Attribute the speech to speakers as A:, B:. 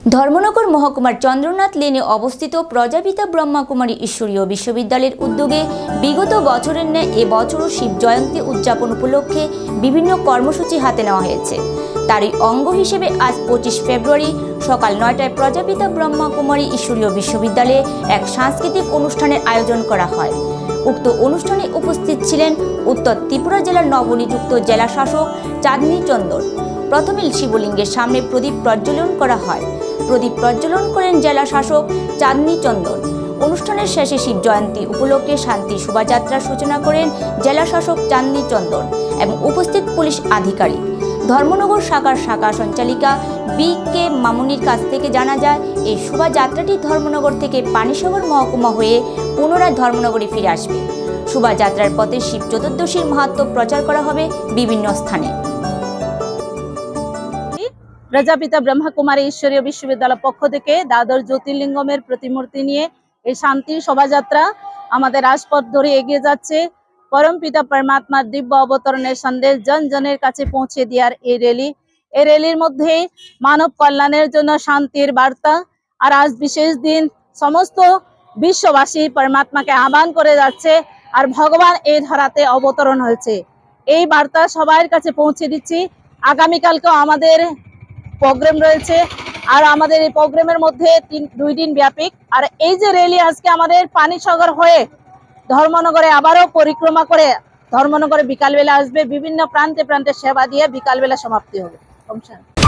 A: ধর্মনগর মহকুমার চন্দ্রনাথ লেনে অবস্থিত প্রজাপিতা ব্রহ্মাকুমারী ঈশ্বরীয় বিশ্ববিদ্যালয়ের উদ্যোগে বিগত বছরের ন্যায় এবছরও শিব জয়ন্তী উদযাপন উপলক্ষে বিভিন্ন কর্মসূচি হাতে নেওয়া হয়েছে। তারই অঙ্গ হিসেবে আজ পঁচিশ ফেব্রুয়ারি সকাল নয়টায় প্রজাপিতা ব্রহ্মাকুমারী ঈশ্বরীয় বিশ্ববিদ্যালয়ে এক সাংস্কৃতিক অনুষ্ঠানের আয়োজন করা হয়। উক্ত অনুষ্ঠানে উপস্থিত ছিলেন উত্তর ত্রিপুরা জেলার নবনিযুক্ত জেলা শাসক চাঁদনী চন্দন। প্রথমে শিবলিঙ্গের সামনে প্রদীপ প্রজ্বলন করা হয়। প্রদীপ প্রজ্বলন করেন জেলা শাসক চাঁদনী চন্দন। অনুষ্ঠানের শেষে শিব জয়ন্তী উপলক্ষে শান্তি শোভাযাত্রার সূচনা করেন জেলা শাসক চাঁদনী চন্দন এবং উপস্থিত পুলিশ আধিকারিক। ধর্মনগর শাখার শাখা সঞ্চালিকা বি কে মামুনির কাছ থেকে জানা যায়, এই শোভাযাত্রাটি ধর্মনগর থেকে পানিসাগর মহকুমা হয়ে পুনরায় ধর্মনগরে ফিরে আসবে। শোভাযাত্রার পথে শিব চতুর্দশীর মাহাত্ম প্রচার করা হবে বিভিন্ন স্থানে।
B: প্রজাপিতা ব্রহ্মাকুমারী ঈশ্বরীয় বিশ্ববিদ্যালয় পক্ষ থেকে দ্বাদশ জ্যোতির্লিঙ্গমের প্রতিমূর্তি নিয়ে এই শান্তি শোভাযাত্রা আমাদের রাজপথ ধরে এগিয়ে যাচ্ছে। পরমপিতা পরমাত্মার দিব্য অবতরণের সন্দেশ জন জনের কাছে পৌঁছে দেওয়ার এই র্যালি এই র্যালির মধ্যে মানব কল্যাণের জন্য শান্তির বার্তা। আর আজ বিশেষ দিন সমস্ত বিশ্ববাসী পরমাত্মাকে আহ্বান করে যাচ্ছে আর ভগবান এই ধরাতে অবতরণ হয়েছে। এই বার্তা সবার কাছে পৌঁছে দিচ্ছি। আগামীকালকেও আমাদের প্রোগ্রাম রয়েছে। আর আমাদের এই প্রোগ্রামের মধ্যে তিন, দুই দিন ব্যাপিক। আর এই যে র্যালি আজকে আমাদের পানিসাগর হয়ে ধর্মনগরে আবারও পরিক্রমা করে ধর্মনগরে বিকালবেলা আসবে। বিভিন্ন প্রান্তে প্রান্তে সেবা দিয়ে বিকালবেলা সমাপ্তি হবে। ওম শান্তি।